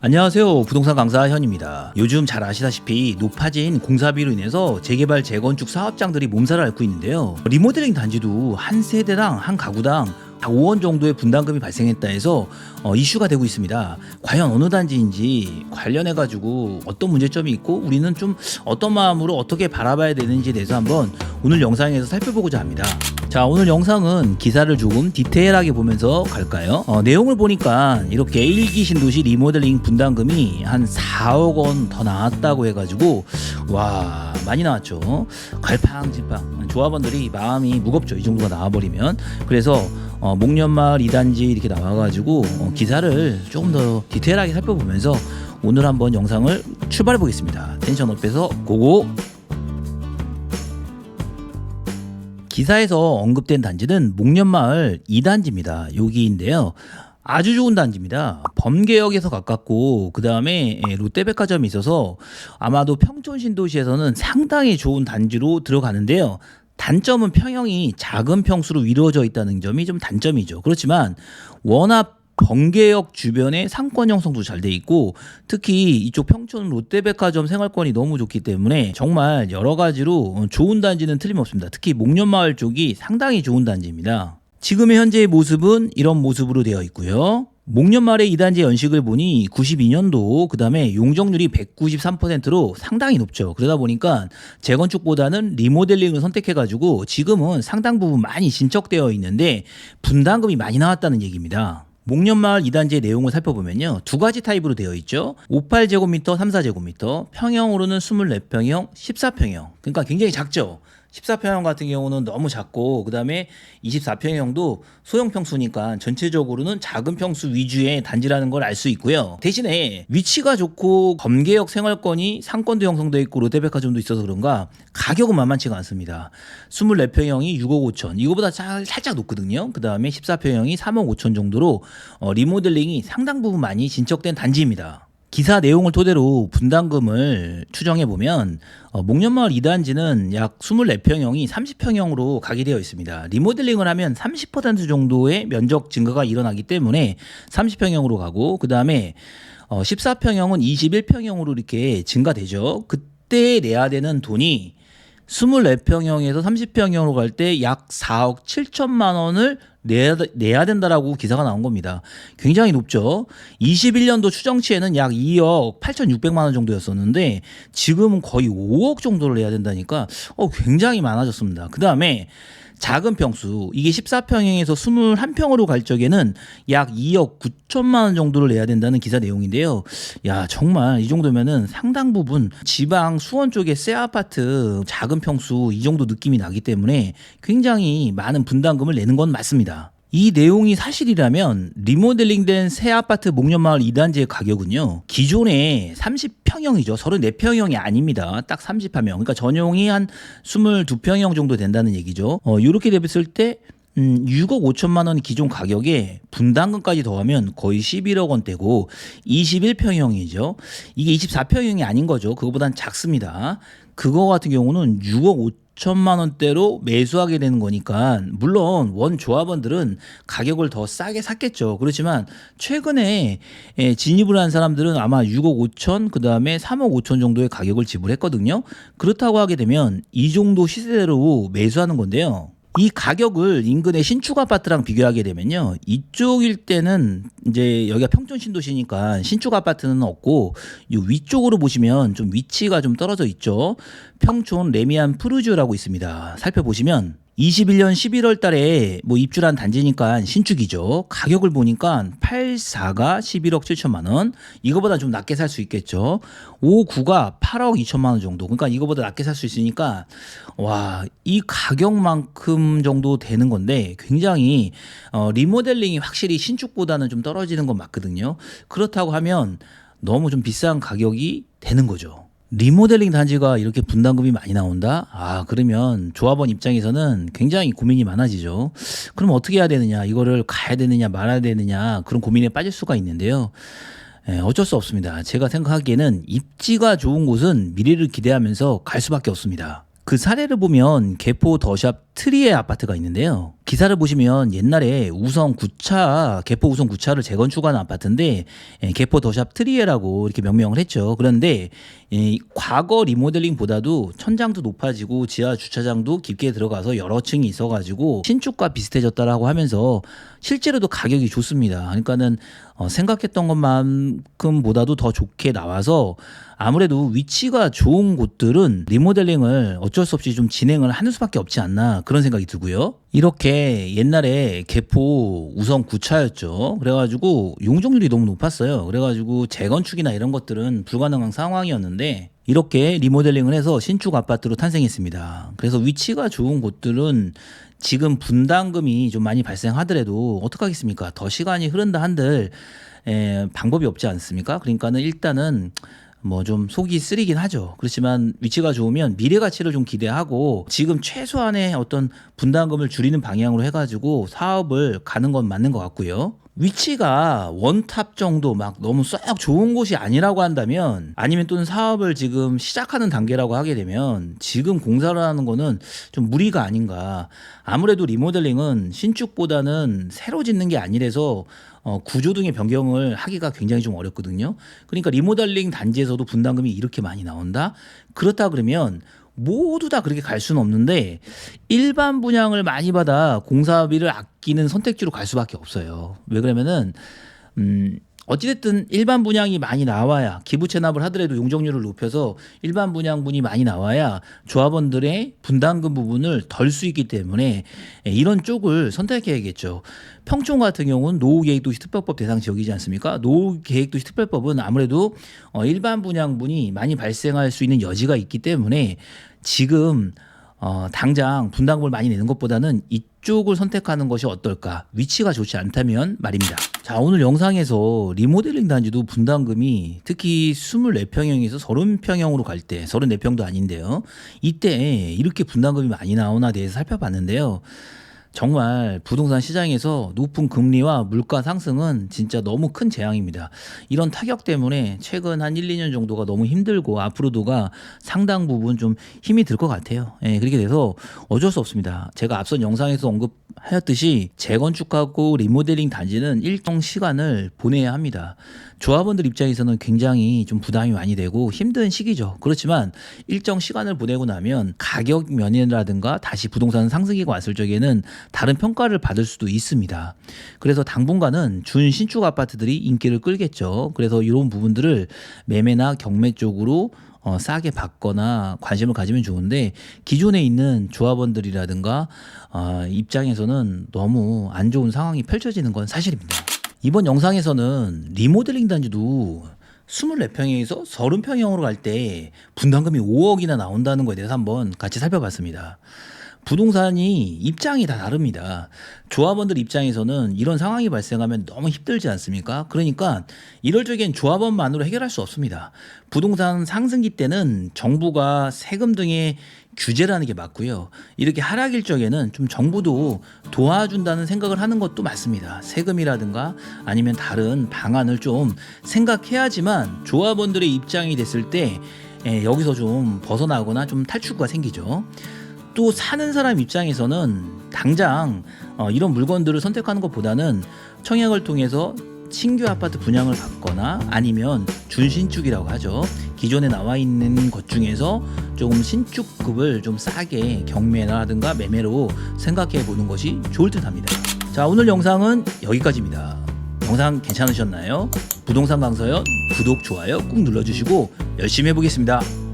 안녕하세요. 부동산 강사 현입니다. 요즘 잘 아시다시피 높아진 공사비로 인해서 재개발 재건축 사업장들이 몸살을 앓고 있는데요. 리모델링 단지도 한 세대당 한 가구당 약 5원 정도의 분담금이 발생했다 해서 어, 이슈가 되고 있습니다. 과연 어느 단지인지 관련해 가지고 어떤 문제점이 있고 우리는 좀 어떤 마음으로 어떻게 바라봐야 되는지에 대해서 한번 오늘 영상에서 살펴보고자 합니다. 자 오늘 영상은 기사를 조금 디테일하게 보면서 갈까요? 어, 내용을 보니까 이렇게 1기 신도시 리모델링 분담금이 한 4억 원 더 나왔다고 해가지고 와 많이 나왔죠. 갈팡질팡 조합원들이 마음이 무겁죠. 이 정도가 나와버리면 그래서 어, 목련마을 2단지 이렇게 나와가지고 어, 기사를 조금 더 디테일하게 살펴보면서 오늘 한번 영상을 출발해 보겠습니다. 텐션 업해서 고고. 기사에서 언급된 단지는 목련마을 2단지입니다. 여기인데요. 아주 좋은 단지입니다. 범계역에서 가깝고 그 다음에 롯데백화점이 있어서 아마도 평촌 신도시에서는 상당히 좋은 단지로 들어가는데요. 단점은 평형이 작은 평수로 이루어져 있다는 점이 좀 단점이죠. 그렇지만 워낙 번개역 주변에 상권 형성도 잘 돼 있고 특히 이쪽 평촌 롯데백화점 생활권이 너무 좋기 때문에 정말 여러 가지로 좋은 단지는 틀림없습니다. 특히 목련마을 쪽이 상당히 좋은 단지입니다. 지금의 현재의 모습은 이런 모습으로 되어 있고요. 목련마을의 2단지 연식을 보니 92년도 그 다음에 용적률이 193%로 상당히 높죠. 그러다 보니까 재건축보다는 리모델링을 선택해 가지고 지금은 상당 부분 많이 진척되어 있는데 분담금이 많이 나왔다는 얘기입니다. 목련마을 2단지의 내용을 살펴보면요. 두 가지 타입으로 되어 있죠. 58제곱미터, 34제곱미터, 평형으로는 24평형, 14평형. 그러니까 굉장히 작죠. 14평형 같은 경우는 너무 작고 그다음에 24평형도 소형 평수니까 전체적으로는 작은 평수 위주의 단지라는 걸 알 수 있고요. 대신에 위치가 좋고 검계역 생활권이 상권도 형성돼 있고 롯데백화점도 있어서 그런가 가격은 만만치가 않습니다. 24평형이 6억 5천 이거보다 살- 살짝 높거든요. 그다음에 14평형이 3억 5천 정도로 어, 리모델링이 상당 부분 많이 진척된 단지입니다. 기사 내용을 토대로 분담금을 추정해 보면 어, 목련마을 2단지는 약 24평형이 30평형으로 가기되어 있습니다. 리모델링을 하면 30% 정도의 면적 증가가 일어나기 때문에 30평형으로 가고 그 다음에 어, 14평형은 21평형으로 이렇게 증가되죠. 그때 내야 되는 돈이 24평형에서 30평형으로 갈 때 약 4억 7천만 원을 내야, 내야 된다라고 기사가 나온 겁니다. 굉장히 높죠. 21년도 추정치에는 약 2억 8,600만 원 정도였었는데 지금은 거의 5억 정도를 내야 된다니까 어, 굉장히 많아졌습니다. 그 다음에 작은 평수 이게 14평형에서 21평으로 갈 적에는 약 2억 9천만 원 정도를 내야 된다는 기사 내용인데요. 야 정말 이 정도면은 상당 부분 지방 수원 쪽의 새 아파트 작은 평수 이 정도 느낌이 나기 때문에 굉장히 많은 분담금을 내는 건 맞습니다. 이 내용이 사실이라면 리모델링된 새 아파트 목련마을 2단지의 가격은요 기존의 30평형이죠 34평형이 아닙니다 딱 30평형 그러니까 전용이 한 22평형 정도 된다는 얘기죠 어 이렇게 됐을 때 음, 6억 5천만 원 기존 가격에 분담금까지 더하면 거의 11억 원대고 21평형이죠. 이게 24평형이 아닌 거죠. 그거보단 작습니다. 그거 같은 경우는 6억 5천 만 원대로 매수하게 되는 거니까 물론 원 조합원들은 가격을 더 싸게 샀겠죠. 그렇지만 최근에 예, 진입을 한 사람들은 아마 6억 5천 그 다음에 3억 5천 정도의 가격을 지불했거든요. 그렇다고 하게 되면 이 정도 시세대로 매수하는 건데요. 이 가격을 인근의 신축 아파트랑 비교하게 되면요. 이쪽일 때는 이제 여기가 평촌 신도시니까 신축 아파트는 없고 이 위쪽으로 보시면 좀 위치가 좀 떨어져 있죠. 평촌 레미안 푸르주라고 있습니다. 살펴보시면 21년 11월 달에 뭐 입주한 단지니까 신축이죠. 가격을 보니까 84가 11억 7천만 원. 이거보다 좀 낮게 살 수 있겠죠. 59가 8억 2천만 원 정도. 그러니까 이거보다 낮게 살 수 있으니까 와, 이 가격만큼 정도 되는 건데 굉장히 어, 리모델링이 확실히 신축보다는 좀 떨어지는 건 맞거든요. 그렇다고 하면 너무 좀 비싼 가격이 되는 거죠. 리모델링 단지가 이렇게 분담금이 많이 나온다? 아, 그러면 조합원 입장에서는 굉장히 고민이 많아지죠. 그럼 어떻게 해야 되느냐? 이거를 가야 되느냐, 말아야 되느냐? 그런 고민에 빠질 수가 있는데요. 예, 어쩔 수 없습니다. 제가 생각하기에는 입지가 좋은 곳은 미래를 기대하면서 갈 수밖에 없습니다. 그 사례를 보면 개포 더샵 트리의 아파트가 있는데요. 기사를 보시면 옛날에 우성 9차 개포 우성 9차를 재건축한 아파트인데 예, 개포 더샵 트리에라고 이렇게 명명을 했죠. 그런데 이 과거 리모델링보다도 천장도 높아지고 지하 주차장도 깊게 들어가서 여러 층이 있어가지고 신축과 비슷해졌다라고 하면서 실제로도 가격이 좋습니다. 그러니까는 어, 생각했던 것만큼보다도 더 좋게 나와서 아무래도 위치가 좋은 곳들은 리모델링을 어쩔 수 없이 좀 진행을 하는 수밖에 없지 않나 그런 생각이 들고요. 이렇게 옛날에 개포 우선 9차였죠. 그래가지고 용적률이 너무 높았어요. 그래가지고 재건축이나 이런 것들은 불가능한 상황이었는데 이렇게 리모델링을 해서 신축 아파트로 탄생했습니다. 그래서 위치가 좋은 곳들은 지금 분담금이 좀 많이 발생하더라도 어떡하겠습니까? 더 시간이 흐른다 한들 에, 방법이 없지 않습니까? 그러니까는 일단은 뭐 좀 속이 쓰리긴 하죠. 그렇지만 위치가 좋으면 미래 가치를 좀 기대하고 지금 최소한의 어떤 분담금을 줄이는 방향으로 해가지고 사업을 가는 건 맞는 것 같고요. 위치가 원탑 정도 막 너무 썩 좋은 곳이 아니라고 한다면 아니면 또는 사업을 지금 시작하는 단계라고 하게 되면 지금 공사를 하는 거는 좀 무리가 아닌가. 아무래도 리모델링은 신축보다는 새로 짓는 게 아니라서 어, 구조 등의 변경을 하기가 굉장히 좀 어렵거든요. 그러니까 리모델링 단지에서도 분담금이 이렇게 많이 나온다? 그렇다 그러면 모두 다 그렇게 갈 수는 없는데 일반 분양을 많이 받아 공사비를 아끼는 선택지로 갈 수밖에 없어요. 왜 그러면은 음 어찌됐든 일반 분양이 많이 나와야 기부 체납을 하더라도 용적률을 높여서 일반 분양분이 많이 나와야 조합원들의 분담금 부분을 덜 수 있기 때문에 예, 이런 쪽을 선택해야겠죠. 평촌 같은 경우는 노후계획도시 특별법 대상 지역이지 않습니까? 노후계획도시 특별법은 아무래도 어, 일반 분양분이 많이 발생할 수 있는 여지가 있기 때문에 지금 어, 당장 분담금을 많이 내는 것보다는 이쪽을 선택하는 것이 어떨까? 위치가 좋지 않다면 말입니다. 자, 오늘 영상에서 리모델링 단지도 분담금이 특히 24평형에서 30평형으로 갈 때, 34평도 아닌데요. 이때 이렇게 분담금이 많이 나오나 대해서 살펴봤는데요. 정말 부동산 시장에서 높은 금리와 물가 상승은 진짜 너무 큰 재앙입니다. 이런 타격 때문에 최근 한 1, 2년 정도가 너무 힘들고 앞으로도가 상당 부분 좀 힘이 들 것 같아요. 예, 그렇게 돼서 어쩔 수 없습니다. 제가 앞선 영상에서 언급하였듯이 재건축하고 리모델링 단지는 일정 시간을 보내야 합니다. 조합원들 입장에서는 굉장히 좀 부담이 많이 되고 힘든 시기죠. 그렇지만 일정 시간을 보내고 나면 가격 면이라든가 다시 부동산 상승기가 왔을 적에는 다른 평가를 받을 수도 있습니다. 그래서 당분간은 준신축 아파트들이 인기를 끌겠죠. 그래서 이런 부분들을 매매나 경매 쪽으로 어, 싸게 받거나 관심을 가지면 좋은데 기존에 있는 조합원들이라든가 어, 입장에서는 너무 안 좋은 상황이 펼쳐지는 건 사실입니다. 이번 영상에서는 리모델링 단지도 24평형에서 30평형으로 갈 때 분담금이 5억이나 나온다는 거에 대해서 한번 같이 살펴봤습니다. 부동산이 입장이 다 다릅니다. 조합원들 입장에서는 이런 상황이 발생하면 너무 힘들지 않습니까? 그러니까 이럴 적엔 조합원만으로 해결할 수 없습니다. 부동산 상승기 때는 정부가 세금 등의 규제라는 게 맞고요. 이렇게 하락일 적에는 좀 정부도 도와준다는 생각을 하는 것도 맞습니다. 세금이라든가 아니면 다른 방안을 좀 생각해야지만 조합원들의 입장이 됐을 때 예, 여기서 좀 벗어나거나 좀 탈출구가 생기죠. 또 사는 사람 입장에서는 당장 어, 이런 물건들을 선택하는 것보다는 청약을 통해서 신규 아파트 분양을 받거나 아니면 준신축이라고 하죠. 기존에 나와 있는 것 중에서 조금 신축급을 좀 싸게 경매라든가 매매로 생각해 보는 것이 좋을 듯 합니다. 자, 오늘 영상은 여기까지입니다. 영상 괜찮으셨나요? 부동산 강서연 구독, 좋아요 꾹 눌러주시고 열심히 해보겠습니다.